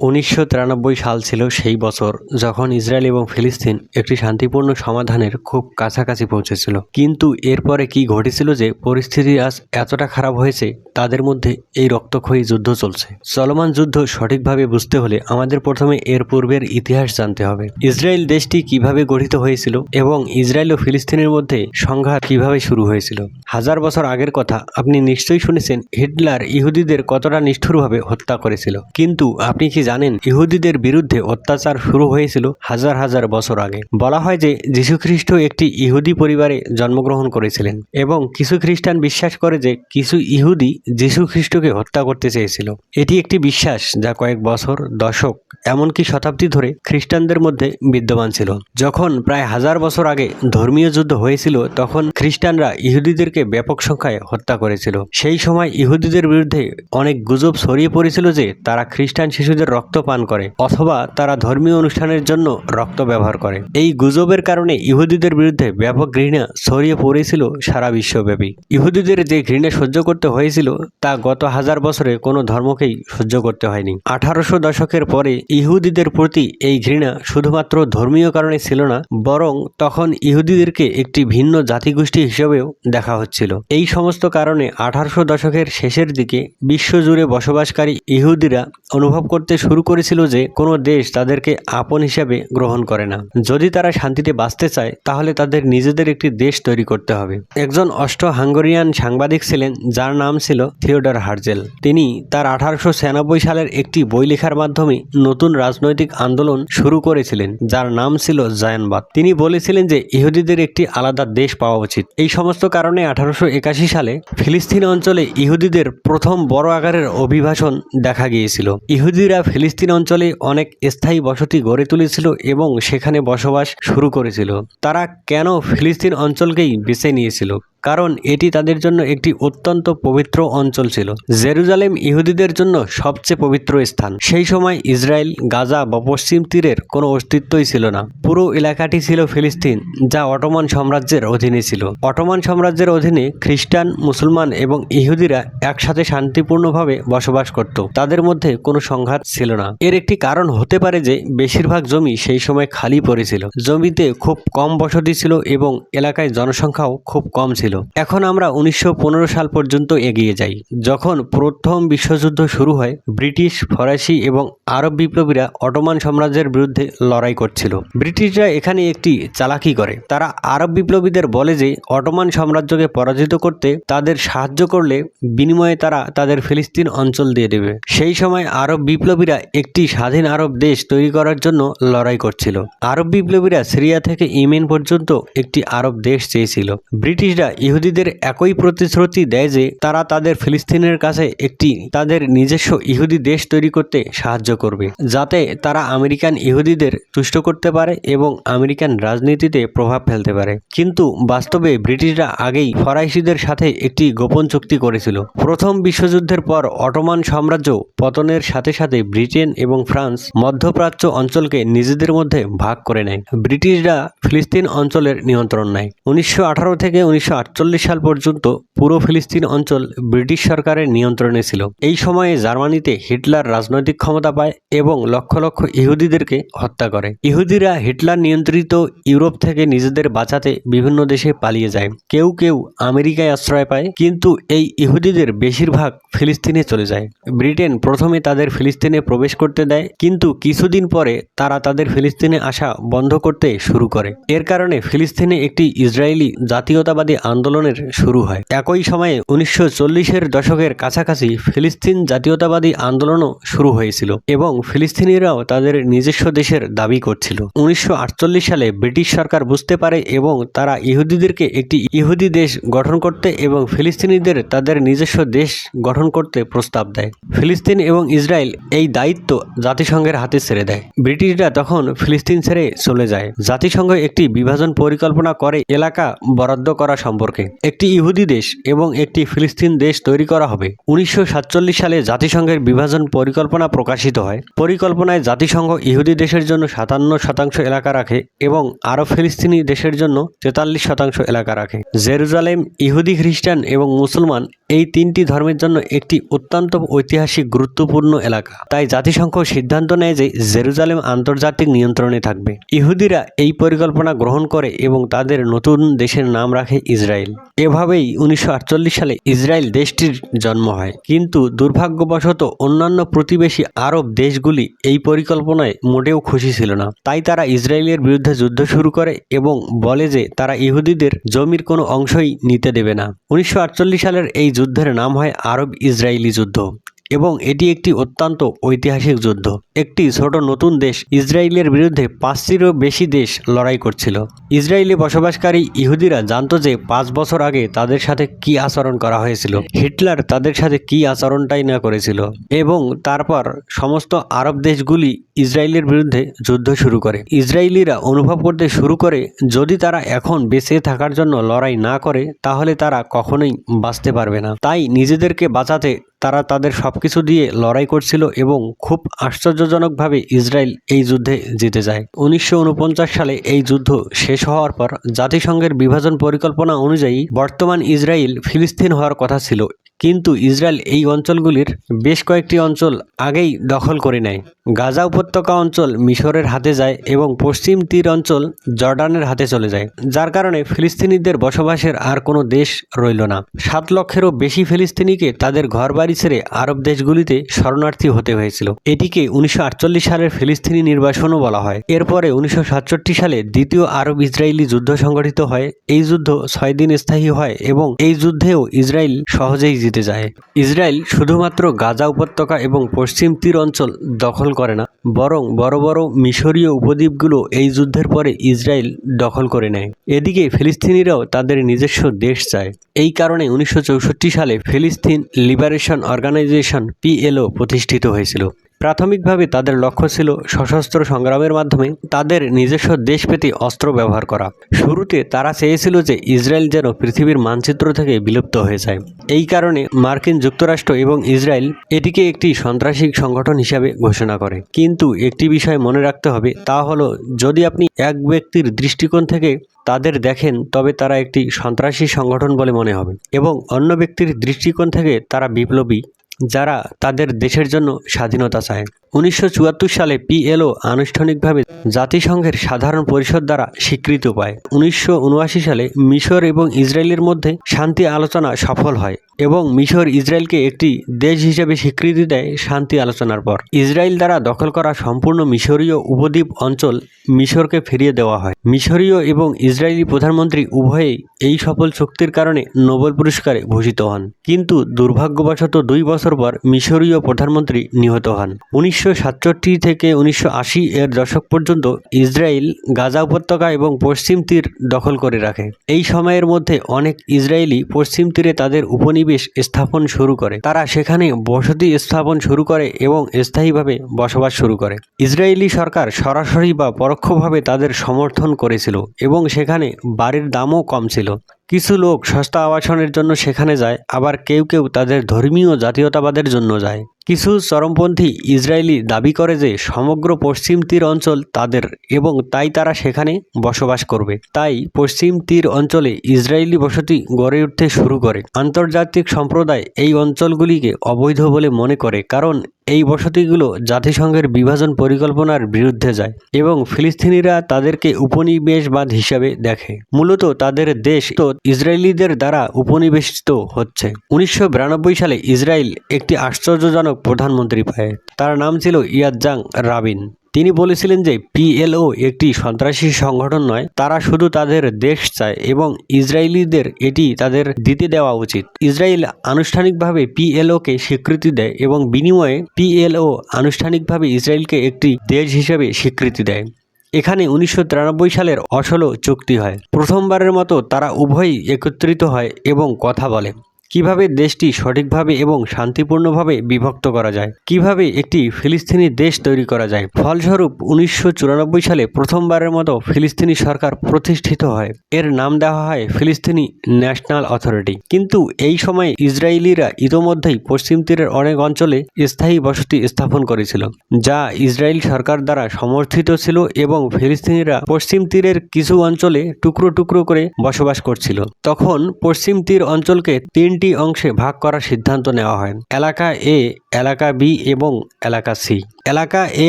উনিশশো তিরানব্বই সাল ছিল সেই বছর যখন ইসরায়েল এবং ফিলিস্তিন একটি শান্তিপূর্ণ সমাধানের খুব কাছাকাছি পৌঁছেছিল। কিন্তু এরপরে কি ঘটেছিল যে পরিস্থিতি আজ এতটা খারাপ হয়েছে, তাদের মধ্যে এই রক্তক্ষয়ী যুদ্ধ চলছে। চলমান যুদ্ধ সঠিকভাবে বুঝতে হলে আমাদের প্রথমে এর পূর্বের ইতিহাস জানতে হবে। ইসরায়েল দেশটি কীভাবে গঠিত হয়েছিল এবং ইসরায়েল ও ফিলিস্তিনের মধ্যে সংঘাত কীভাবে শুরু হয়েছিল? হাজার বছর আগের কথা, আপনি নিশ্চয়ই শুনেছেন হিটলার ইহুদিদের কতটা নিষ্ঠুরভাবে হত্যা করেছিল। কিন্তু আপনি কি জানেন, ইহুদিদের বিরুদ্ধে অত্যাচার শুরু হয়েছিল হাজার হাজার বছর আগে। বলা হয় যে যীশুখ্রিস্ট একটি ইহুদি পরিবারে জন্মগ্রহণ করেছিলেন এবং কিছু খ্রিস্টান বিশ্বাস করে যে, কিছু ইহুদি যীশু খ্রিস্টকে হত্যা করতে চেয়েছিল। এটি একটি বিশ্বাস যা কয়েক বছর দশক, এমনকি শতাব্দী ধরে খ্রিস্টানদের মধ্যে বিদ্যমান ছিল। যখন প্রায় হাজার বছর আগে ধর্মীয় যুদ্ধ হয়েছিল, তখন খ্রিস্টানরা ইহুদিদেরকে ব্যাপক সংখ্যায় হত্যা করেছিল। সেই সময় ইহুদিদের বিরুদ্ধে অনেক গুজব ছড়িয়ে পড়েছিল যে, তারা খ্রিস্টান শিশুদের রক্ত পান করে, অথবা তারা ধর্মীয় অনুষ্ঠানের জন্য রক্ত ব্যবহার করে। এই গুজবের কারণে ইহুদিদের বিরুদ্ধে ব্যাপক ঘৃণা ছড়িয়ে পড়েছিল সারা বিশ্বব্যাপী। ইহুদিদের যে ঘৃণা সহ্য করতে হয়েছিল, তা গত হাজার বছরে কোনো ধর্মকেই সহ্য করতে হয়নি। আঠারোশো দশকের পরে ইহুদিদের প্রতি এই ঘৃণা শুধুমাত্র ধর্মীয় কারণে ছিল না, বরং তখন ইহুদিদেরকে একটি ভিন্ন জাতিগোষ্ঠী হিসেবেও দেখা হচ্ছিল। এই সমস্ত কারণে আঠারোশো দশকের শেষের দিকে বিশ্বজুড়ে বসবাসকারী ইহুদিরা অনুভব করতে শুরু করেছিল যে কোনো দেশ তাদেরকে আপন হিসাবে গ্রহণ করে না। যদি তারা শান্তিতে বাঁচতে চায়, তাহলে তাদের নিজেদের একটি দেশ তৈরি করতে হবে। একজন অষ্ট হাঙ্গেরিয়ান সাংবাদিক ছিলেন, যার নাম ছিল থিওডর হার্জেল। তিনি তার আঠারোশো ছিয়ানব্বই সালের একটি বই লেখার মাধ্যমে নতুন রাজনৈতিক আন্দোলন শুরু করেছিলেন, যার নাম ছিল জায়নবাদ। তিনি বলেছিলেন যে ইহুদিদের একটি আলাদা দেশ পাওয়া উচিত। এই সমস্ত কারণে আঠারোশো একাশি সালে ফিলিস্তিন অঞ্চলে ইহুদিদের প্রথম বড় আকারের অভিবাসন দেখা গিয়েছিল। ইহুদিরা ফিলিস্তিন অঞ্চলে অনেক স্থায়ী বসতি গড়ে তুলেছিল এবং সেখানে বসবাস শুরু করেছিল। তারা কেন ফিলিস্তিন অঞ্চলকেই বেছে নিয়েছিল? কারণ এটি তাদের জন্য একটি অত্যন্ত পবিত্র অঞ্চল ছিল। জেরুজালেম ইহুদিদের জন্য সবচেয়ে পবিত্র স্থান। সেই সময় ইসরায়েল, গাজা বা পশ্চিম তীরের কোনো অস্তিত্বই ছিল না। পুরো এলাকাটি ছিল ফিলিস্তিন, যা অটোমান সাম্রাজ্যের অধীনে ছিল। অটোমান সাম্রাজ্যের অধীনে খ্রিস্টান, মুসলমান এবং ইহুদিরা একসাথে শান্তিপূর্ণভাবে বসবাস করত। তাদের মধ্যে কোনো সংঘাত ছিল না। এর একটি কারণ হতে পারে যে, বেশিরভাগ জমি সেই সময় খালি পড়েছিল। জমিতে খুব কম বসতি ছিল এবং এলাকায় জনসংখ্যাও খুব কম ছিল। এখন আমরা উনিশশো পনেরো সাল পর্যন্ত এগিয়ে যাই। যখন প্রথম বিশ্বযুদ্ধ শুরু হয়, ব্রিটিশ, ফরাসি এবং আরব বিপ্লবীরা অটোমান সাম্রাজ্যের বিরুদ্ধে লড়াই করছিল। ব্রিটিশরা এখানে একটি চালাকি করে। তারা আরব বিপ্লবীদের বলে যে, অটোমান সাম্রাজ্যকে পরাজিত করতে তাদের সাহায্য করলে বিনিময়ে তারা তাদের ফিলিস্তিন অঞ্চল দিয়ে দেবে। সেই সময় আরব বিপ্লবীরা একটি স্বাধীন আরব দেশ তৈরি করার জন্য লড়াই করছিল। আরব বিপ্লবীরা সিরিয়া থেকে ইমেন পর্যন্ত একটি আরব দেশ চেয়েছিল। ব্রিটিশরা ইহুদিদের একই প্রতিশ্রুতি দেয় যে তারা তাদের ফিলিস্তিনের কাছে একটি তাদের নিজস্ব ইহুদি দেশ তৈরি করতে সাহায্য করবে, যাতে তারা আমেরিকান ইহুদিদের তুষ্ট করতে পারে এবং আমেরিকান রাজনীতিতে প্রভাব ফেলতে পারে। কিন্তু বাস্তবে ব্রিটিশরা আগেই ফরাইশিদের সাথে একটি গোপন চুক্তি করেছিল। প্রথম বিশ্বযুদ্ধের পর অটোমান সাম্রাজ্য পতনের সাথে সাথে ব্রিটেন এবং ফ্রান্স মধ্যপ্রাচ্য অঞ্চলকে নিজেদের মধ্যে ভাগ করে নেয়। ব্রিটিশরা ফিলিস্তিন অঞ্চলের নিয়ন্ত্রণ নেয়। উনিশশো আঠারো থেকে উনিশশো আট সাল পর্যন্ত পুরো ফিলিস্তিন অঞ্চল ব্রিটিশ সরকারের নিয়ন্ত্রণে ছিল। এই সময়ে জার্মানিতে হিটলার রাজনৈতিক ক্ষমতা পায় এবং লক্ষ লক্ষ ইহুদিদেরকে হত্যা করে। ইহুদিরা হিটলার নিয়ন্ত্রিত ইউরোপ থেকে নিজেদের বাঁচাতে বিভিন্ন দেশে পালিয়ে যায়। কেউ কেউ আমেরিকায় আশ্রয় পায়, কিন্তু এই ইহুদিদের বেশিরভাগ ফিলিস্তিনে চলে যায়। ব্রিটেন প্রথমে তাদের ফিলিস্তিনে প্রবেশ করতে দেয়, কিন্তু কিছুদিন পরে তারা তাদের ফিলিস্তিনে আসা বন্ধ করতে শুরু করে। এর কারণে ফিলিস্তিনে একটি ইসরায়েলি জাতীয়তাবাদী আন্দোলনের শুরু হয়। একই সময়ে উনিশশো চল্লিশের দশকের কাছাকাছি ফিলিস্তিন জাতীয়তাবাদী আন্দোলনও শুরু হয়েছিল এবং ফিলিস্তিনিরাও তাদের নিজস্ব দেশের দাবি করছিল। উনিশশো আটচল্লিশ সালে ব্রিটিশ সরকার বুঝতে পারে এবং তারা ইহুদিদেরকে একটি ইহুদি দেশ গঠন করতে এবং ফিলিস্তিনিদের তাদের নিজস্ব দেশ গঠন করতে প্রস্তাব দেয়। ফিলিস্তিন এবং ইসরায়েল এই দায়িত্ব জাতিসংঘের হাতে ছেড়ে দেয়। ব্রিটিশরা তখন ফিলিস্তিন ছেড়ে চলে যায়। জাতিসংঘ একটি বিভাজন পরিকল্পনা করে এলাকা বরাদ্দ করা সম্পর্কে। সম্পর্কে। একটি ইহুদি দেশ এবং একটি ফিলিস্তিন দেশ তৈরি করা হবে। উনিশশো সাতচল্লিশ সালে জাতিসংঘের বিভাজন পরিকল্পনা প্রকাশিত হয়। পরিকল্পনায় জাতিসংঘ ইহুদি দেশের জন্য সাতান্ন শতাংশ এলাকা রাখে এবং আরব ফিলিস্তিনি দেশের জন্য তেতাল্লিশ শতাংশ এলাকা রাখে। জেরুজালেম ইহুদি খ্রিস্টান এবং মুসলমান এই তিনটি ধর্মের জন্য একটি অত্যন্ত ঐতিহাসিক গুরুত্বপূর্ণ এলাকা। তাই জাতিসংঘ সিদ্ধান্ত নেয় যে জেরুজালেম আন্তর্জাতিক নিয়ন্ত্রণে থাকবে। ইহুদিরা এই পরিকল্পনা গ্রহণ করে এবং তাদের নতুন দেশের নাম রাখে ইসরায়েল। এভাবেই উনিশশো আটচল্লিশ সালে ইসরায়েল দেশটির জন্ম হয়। কিন্তু দুর্ভাগ্যবশত অন্যান্য প্রতিবেশী আরব দেশগুলি এই পরিকল্পনায় মোটেও খুশি ছিল না। তাই তারা ইসরায়েলের বিরুদ্ধে যুদ্ধ শুরু করে এবং বলে যে তারা ইহুদিদের জমির কোনো অংশই নিতে দেবে না। উনিশশো আটচল্লিশ সালের এই যুদ্ধের নাম হয় আরব ইসরায়েলি যুদ্ধ। এবং এটি একটি অত্যন্ত ঐতিহাসিক যুদ্ধ। একটি ছোট নতুন দেশ ইসরায়েলের বিরুদ্ধে পাঁচটিরও বেশি দেশ লড়াই করছিল। ইসরায়েলে বসবাসকারী ইহুদিরা জানতো যে পাঁচ বছর আগে তাদের সাথে কি আচরণ করা হয়েছিল। হিটলার তাদের সাথে কি আচরণটাই না করেছিল। এবং তারপর সমস্ত আরব দেশগুলি ইসরায়েলের বিরুদ্ধে যুদ্ধ শুরু করে। ইসরায়েলিরা অনুভব করতে শুরু করে, যদি তারা এখন বেঁচে থাকার জন্য লড়াই না করে, তাহলে তারা কখনোই বাঁচতে পারবে না। তাই নিজেদেরকে বাঁচাতে তারা তাদের সব কিছু দিয়ে লড়াই করছিল এবং খুব আশ্চর্যজনকভাবে ইসরায়েল এই যুদ্ধে জিতে যায়। উনিশশো ঊনপঞ্চাশ সালে এই যুদ্ধ শেষ হওয়ার পর জাতিসংঘের বিভাজন পরিকল্পনা অনুযায়ী বর্তমান ইসরায়েল ফিলিস্তিন হওয়ার কথা ছিল। কিন্তু ইসরায়েল এই অঞ্চলগুলির বেশ কয়েকটি অঞ্চল আগেই দখল করে নেয়। গাজা উপত্যকা অঞ্চল মিশরের হাতে যায় এবং পশ্চিম তীর অঞ্চল জর্ডানের হাতে চলে যায়, যার কারণে ফিলিস্তিনিদের বসবাসের আর কোনো দেশ রইল না। সাত লক্ষেরও বেশি ফিলিস্তিনিকে তাদের ঘরবাড়ি ছেড়ে আরব দেশগুলিতে শরণার্থী হতে হয়েছিল। এটিকে উনিশশো আটচল্লিশ সালের ফিলিস্তিনি নির্বাসনও বলা হয়। এরপরে উনিশশো সাতষট্টি সালে দ্বিতীয় আরব ইসরায়েলি যুদ্ধ সংগঠিত হয়। এই যুদ্ধ ছয় দিন স্থায়ী হয় এবং এই যুদ্ধেও ইসরায়েল সহজেই জিতে যায়। ইসরায়েল শুধুমাত্র গাজা উপত্যকা এবং পশ্চিম তীর অঞ্চল দখল করে না, বরং বড় বড় মিশরীয় উপদ্বীপগুলো এই যুদ্ধের পরে ইসরায়েল দখল করে নেয়। এদিকে ফিলিস্তিনিরাও তাদের নিজস্ব দেশ চায়। এই কারণে উনিশশো চৌষট্টি সালে ফিলিস্তিন লিবারেশন অর্গানাইজেশন, পিএলও, প্রতিষ্ঠিত হয়েছিল। প্রাথমিকভাবে তাদের লক্ষ্য ছিল সশস্ত্র সংগ্রামের মাধ্যমে তাদের নিজস্ব দেশ অস্ত্র ব্যবহার করা। শুরুতে তারা চেয়েছিল যে ইসরায়েল যেন পৃথিবীর মানচিত্র থেকে বিলুপ্ত হয়ে যায়। এই কারণে মার্কিন যুক্তরাষ্ট্র এবং ইসরায়েল এটিকে একটি সন্ত্রাসী সংগঠন হিসাবে ঘোষণা করে। কিন্তু একটি বিষয় মনে রাখতে হবে, তা হলো, যদি আপনি এক ব্যক্তির দৃষ্টিকোণ থেকে তাদের দেখেন, তবে তারা একটি সন্ত্রাসী সংগঠন বলে মনে হবে এবং অন্য ব্যক্তির দৃষ্টিকোণ থেকে তারা বিপ্লবী। যারা তাদের দেশের জন্য স্বাধীনতা চায়। উনিশশো চুয়াত্তর সালে পিএলও আনুষ্ঠানিকভাবে জাতিসংঘের সাধারণ পরিষদ দ্বারা স্বীকৃত পায়। উনিশশো উনআশি সালে মিশর এবং ইসরায়েলের মধ্যে শান্তি আলোচনা সফল হয়। এবং মিশর ইসরায়েলকে একটি দেশ হিসেবে স্বীকৃতি দেয় শান্তি আলোচনার পর। ইসরায়েল দ্বারা দখল করা সম্পূর্ণ মিশরীয় উপদ্বীপ অঞ্চল মিশরকে ফিরিয়ে দেওয়া হয়। মিশরীয় এবং ইসরায়েলি প্রধানমন্ত্রী উভয়েই এই সফল চুক্তির কারণে নোবেল পুরস্কারে ভূষিত হন। কিন্তু দুর্ভাগ্যবশত দুই বছর পর মিশরীয় প্রধানমন্ত্রী নিহত হন। উনিশশো সাতষট্টি থেকে উনিশশো আশি এর দশক পর্যন্ত ইসরায়েল গাজা উপত্যকা এবং পশ্চিম তীর দখল করে রাখে। এই সময়ের মধ্যে অনেক ইসরায়েলি পশ্চিম তীরে তাদের উপনিবেশ স্থাপন শুরু করে। তারা সেখানে বসতি স্থাপন শুরু করে এবং স্থায়ীভাবে বসবাস শুরু করে। ইসরায়েলি সরকার সরাসরি বা পরোক্ষভাবে তাদের সমর্থন করেছিল এবং সেখানে বাড়ির দামও কম ছিল। কিছু লোক সস্তা আবাসনের জন্য সেখানে যায়, আবার কেউ কেউ তাদের ধর্মীয় জাতীয়তাবাদের জন্য যায়। কিছু চরমপন্থী ইসরায়েলি দাবি করে যে সমগ্র পশ্চিম তীর অঞ্চল তাদের এবং তাই তারা সেখানে বসবাস করবে। তাই পশ্চিম তীর অঞ্চলে ইসরায়েলি বসতি গড়ে উঠতে শুরু করে। আন্তর্জাতিক সম্প্রদায় এই অঞ্চলগুলিকে অবৈধ বলে মনে করে কারণ এই বসতিগুলো জাতিসংঘের বিভাজন পরিকল্পনার বিরুদ্ধে যায় এবং ফিলিস্তিনিরা তাদেরকে উপনিবেশবাদ হিসাবে দেখে। মূলত তাদের দেশ তো ইসরায়েলিদের দ্বারা উপনিবেশিত হচ্ছে। উনিশশো বিরানব্বই সালে ইসরায়েল একটি আশ্চর্যজনক প্রধানমন্ত্রী পায় তার নাম ছিল ইয়াজ্জাং রাবিন। তিনি বলেছিলেন যে পিএলও একটি সন্ত্রাসী সংগঠন নয়, তারা শুধু তাদের দেশ চায় এবং ইসরায়েলিদের এটি তাদের দিতে দেওয়া উচিত। ইসরায়েল আনুষ্ঠানিকভাবে পিএলওকে স্বীকৃতি দেয় এবং বিনিময়ে পিএলও আনুষ্ঠানিকভাবে ইসরায়েলকে একটি দেশ হিসেবে স্বীকৃতি দেয়। এখানে উনিশশো তিরানব্বই সালের অসলো চুক্তি হয়। প্রথমবারের মতো তারা উভয়ই একত্রিত হয় এবং কথা বলে। কীভাবে দেশটি সঠিকভাবে এবং শান্তিপূর্ণভাবে বিভক্ত করা যায়? কীভাবে একটি ফিলিস্তিনি দেশ তৈরি করা যায়? ফলস্বরূপ, উনিশশো চুরানব্বই সালে প্রথমবারের মতো ফিলিস্তিনি সরকার প্রতিষ্ঠিত হয়। এর নাম দেওয়া হয় ফিলিস্তিনি ন্যাশনাল অথরিটি। কিন্তু এই সময় ইসরায়েলিরা ইতোমধ্যেই পশ্চিম তীরের অনেক অঞ্চলে স্থায়ী বসতি স্থাপন করেছিল, যা ইসরায়েল সরকার দ্বারা সমর্থিত ছিল এবং ফিলিস্তিনিরা পশ্চিম তীরের কিছু অঞ্চলে টুকরো টুকরো করে বসবাস করছিল। তখন পশ্চিম তীর অঞ্চলকে তিনটি অংশে ভাগ করার সিদ্ধান্ত নেওয়া হয়। এলাকা এ, এলাকা বি এবং এলাকা সি। এলাকা এ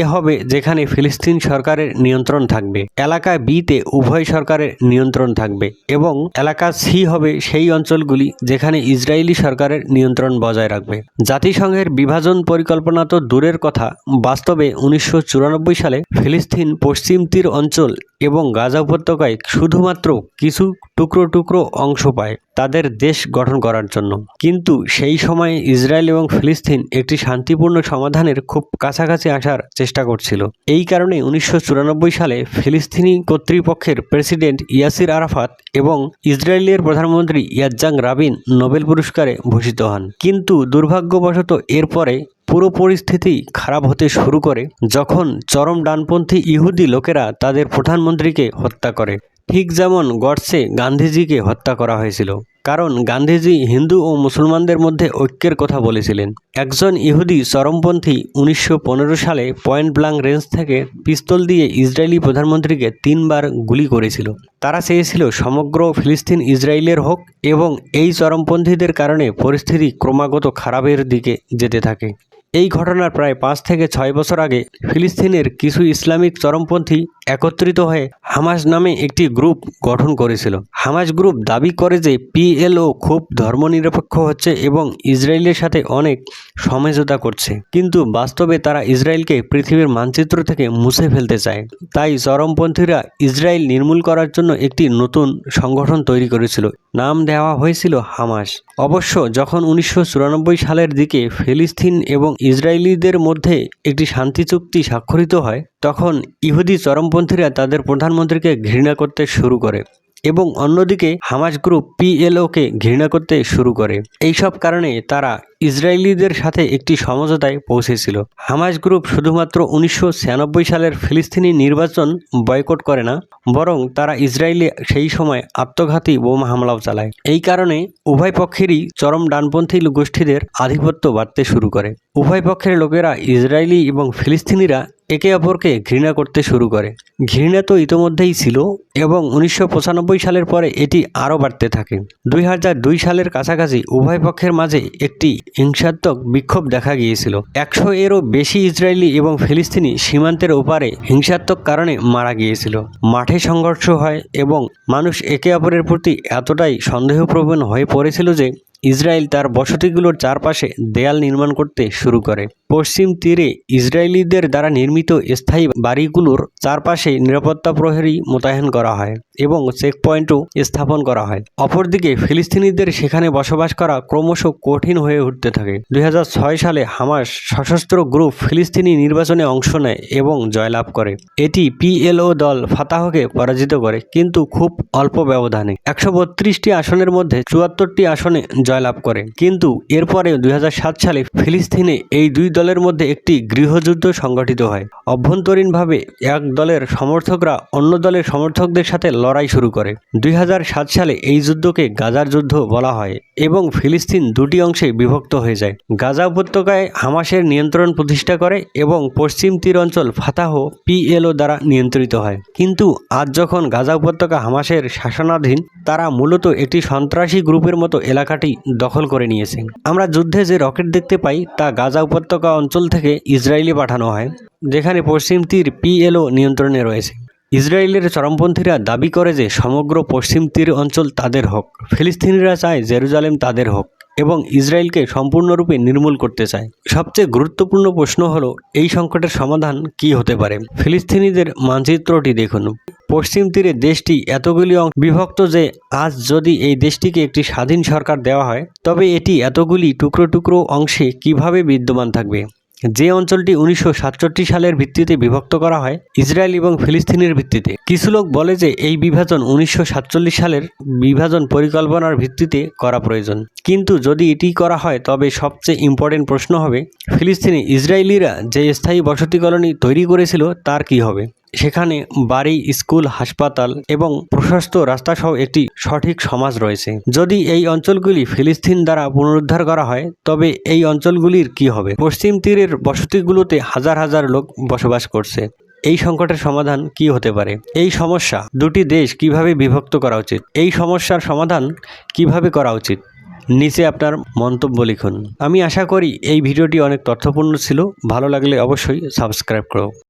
হবে যেখানে ফিলিস্তিন সরকারের নিয়ন্ত্রণ থাকবে। এলাকা বিতে উভয় সরকারের নিয়ন্ত্রণ থাকবে এবং এলাকা সি হবে সেই অঞ্চলগুলি যেখানে ইসরায়েলি সরকারের নিয়ন্ত্রণ বজায় রাখবে। জাতিসংঘের বিভাজন পরিকল্পনা তো দূরের কথা। বাস্তবে উনিশশো চুরানব্বই সালে ফিলিস্তিন পশ্চিম তীর অঞ্চল এবং গাজা উপত্যকায় শুধুমাত্র কিছু টুকরো টুকরো অংশ পায়। তাদের দেশ গঠন করার জন্য। কিন্তু সেই সময়ে ইসরায়েল এবং ফিলিস্তিন একটি শান্তিপূর্ণ সমাধানের খুব কাছাকাছি আসার চেষ্টা করছিল। এই কারণে উনিশশো চুরানব্বই সালে ফিলিস্তিনি কর্তৃপক্ষের প্রেসিডেন্ট ইয়াসির আরাফাত এবং ইসরায়েলের প্রধানমন্ত্রী ইয়াজ্জাং রাবিন নোবেল পুরস্কারে ভূষিত হন। কিন্তু দুর্ভাগ্যবশত এরপরে পুরো পরিস্থিতি খারাপ হতে শুরু করে যখন চরম ডানপন্থী ইহুদি লোকেরা তাদের প্রধানমন্ত্রীকে হত্যা করে। ঠিক যেমন গডসে গান্ধীজিকে হত্যা করা হয়েছিল। কারণ গান্ধীজি হিন্দু ও মুসলমানদের মধ্যে ঐক্যের কথা বলেছিলেন। একজন ইহুদি চরমপন্থী উনিশশো পনেরো সালে পয়েন্ট ব্লাঙ্ক রেঞ্জ থেকে পিস্তল দিয়ে ইসরায়েলি প্রধানমন্ত্রীকে তিনবার গুলি করেছিল। তারা চেয়েছিল সমগ্র ফিলিস্তিন ইসরায়েলের হোক এবং এই চরমপন্থীদের কারণে পরিস্থিতি ক্রমাগত খারাপের দিকে যেতে থাকে। এই ঘটনার প্রায় পাঁচ থেকে ছয় বছর আগে ফিলিস্তিনের কিছু ইসলামিক চরমপন্থী একত্রিত হয়ে হামাস নামে একটি গ্রুপ গঠন করেছিল। হামাস গ্রুপ দাবি করে যে পিএলও খুব ধর্মনিরপেক্ষ হচ্ছে এবং ইসরায়েলের সাথে অনেক সমঝোতা করছে। কিন্তু বাস্তবে তারা ইসরায়েলকে পৃথিবীর মানচিত্র থেকে মুছে ফেলতে চায়। তাই চরমপন্থীরা ইসরায়েল নির্মূল করার জন্য একটি নতুন সংগঠন তৈরি করেছিল। নাম দেওয়া হয়েছিল হামাস। অবশ্য যখন উনিশশো চুরানব্বই সালের দিকে ফিলিস্তিন এবং ইসরায়েলিদের মধ্যে একটি শান্তি চুক্তি স্বাক্ষরিত হয়, তখন ইহুদি চরমপন্থীরা তাদের প্রধানমন্ত্রীকে ঘৃণা করতে শুরু করে। এবং অন্যদিকে হামাস গ্রুপ পিএলওকে ঘৃণা করতে শুরু করে। এইসব কারণে তারা ইসরায়েলিদের সাথে একটি সমঝোতায় পৌঁছেছিল। হামাস গ্রুপ শুধুমাত্র উনিশশো ছিয়ানব্বই সালের ফিলিস্তিনি নির্বাচন বয়কট করে না, বরং তারা ইসরায়েলে সেই সময় আত্মঘাতী বোমা হামলাও চালায়। এই কারণে উভয় পক্ষেরই চরম ডানপন্থী গোষ্ঠীদের আধিপত্য বাড়তে শুরু করে। উভয় পক্ষের লোকেরা ইসরায়েলি এবং ফিলিস্তিনিরা একে অপরকে ঘৃণা করতে শুরু করে। ঘৃণা তো ইতোমধ্যেই ছিল এবং উনিশশো পঁচানব্বই সালের পরে এটি আরও বাড়তে থাকে। দুই দুই সালের কাছাকাছি উভয় পক্ষের মাঝে একটি হিংসাত্মক বিক্ষোভ দেখা গিয়েছিল। একশো এরও বেশি ইসরায়েলি এবং ফিলিস্তিনি সীমান্তের ওপারে হিংসাত্মক কারণে মারা গিয়েছিল। মাঠে সংঘর্ষ হয় এবং মানুষ একে অপরের প্রতি এতটাই সন্দেহপ্রবণ হয়ে পড়েছিল যে ইসরায়েল তার বসতিগুলোর চারপাশে দেয়াল নির্মাণ করতে শুরু করে। পশ্চিম তীরে ইসরায়েলিদের দ্বারা নির্মিত স্থায়ী বাড়িগুলোর চারপাশে নিরাপত্তা প্রহরী মোতায়েন করা হয় এবং চেকপয়েন্টও স্থাপন করা হয়। অপরদিকে ফিলিস্তিনিদের সেখানে বসবাস করা ক্রমশ কঠিন হয়ে উঠতে থাকে। দুই হাজার ছয় সালে হামাস সশস্ত্র গ্রুপ ফিলিস্তিনি নির্বাচনে অংশ নেয় এবং জয়লাভ করে। এটি পিএলও দল ফাতাহকে পরাজিত করে, কিন্তু খুব অল্প ব্যবধানে। একশো আসনের মধ্যে চুয়াত্তরটি আসনে জয়লাভ করে। কিন্তু এরপরে দুই হাজার সাত সালে ফিলিস্তিনে এই দুই দলের মধ্যে একটি গৃহযুদ্ধ সংগঠিত হয়। অভ্যন্তরীণভাবে এক দলের সমর্থকরা অন্য দলের সমর্থকদের সাথে লড়াই শুরু করে। দুই হাজার সাত সালে এই যুদ্ধকে গাজার যুদ্ধ বলা হয়। এবং ফিলিস্তিন দুটি অংশে বিভক্ত হয়ে যায়। গাজা উপত্যকায় হামাসের নিয়ন্ত্রণ প্রতিষ্ঠা করে এবং পশ্চিম তীর অঞ্চল ফাতাহ পিএলও দ্বারা নিয়ন্ত্রিত হয়। কিন্তু আজ যখন গাজা উপত্যকা হামাসের শাসনাধীন, তারা মূলত একটি সন্ত্রাসী গ্রুপের মতো এলাকাটি দখল করে নিয়েছে। আমরা যুদ্ধে যে রকেট দেখতে পাই, তা গাজা উপত্যকা অঞ্চল থেকে ইসরায়েলি পাঠানো হয়, যেখানে পশ্চিম তীর পিএলও নিয়ন্ত্রণে রয়েছে। ইসরায়েলের চরমপন্থীরা দাবি করে যে সমগ্র পশ্চিম তীর অঞ্চল তাদের হোক। ফিলিস্তিনিরা চায় জেরুজালেম তাদের হোক এবং ইসরায়েলকে সম্পূর্ণরূপে নির্মূল করতে চায়। সবচেয়ে গুরুত্বপূর্ণ প্রশ্ন হলো, এই সংকটের সমাধান কি হতে পারে? ফিলিস্তিনিদের মানচিত্রটি দেখুন। পশ্চিম তীরে দেশটি এতগুলি অংশ বিভক্ত যে, আজ যদি এই দেশটিকে একটি স্বাধীন সরকার দেওয়া হয়, তবে এটি এতগুলি টুকরো টুকরো অংশে কীভাবে বিদ্যমান থাকবে? যে অঞ্চলটি উনিশশো সাতষট্টি সালের ভিত্তিতে বিভক্ত করা হয়, ইসরায়েল এবং ফিলিস্তিনের ভিত্তিতে। কিছু লোক বলে যে এই বিভাজন উনিশশো সাতচল্লিশ সালের বিভাজন পরিকল্পনার ভিত্তিতে করা প্রয়োজন। কিন্তু যদি এটি করা হয়, তবে সবচেয়ে ইম্পর্টেন্ট প্রশ্ন হবে, ফিলিস্তিনি ইসরায়েলিরা যে স্থায়ী বসতি কলোনি তৈরি করেছিল, তার কি হবে? সেখানে বাড়ি, স্কুল, হাসপাতাল এবং প্রশস্ত রাস্তাসহ একটি সঠিক সমাজ রয়েছে। যদি এই অঞ্চলগুলি ফিলিস্তিন দ্বারা পুনরুদ্ধার করা হয়, তবে এই অঞ্চলগুলির কি হবে? পশ্চিম তীরের বসতিগুলোতে হাজার হাজার লোক বসবাস করছে। এই সংকটের সমাধান কি হতে পারে? এই সমস্যা দুটি দেশ কীভাবে বিভক্ত করা উচিত? এই সমস্যার সমাধান কীভাবে করা উচিত? নিচে আপনার মন্তব্য লিখুন। আমি আশা করি এই ভিডিওটি অনেক তথ্যপূর্ণ ছিল। ভালো লাগলে অবশ্যই সাবস্ক্রাইব করো।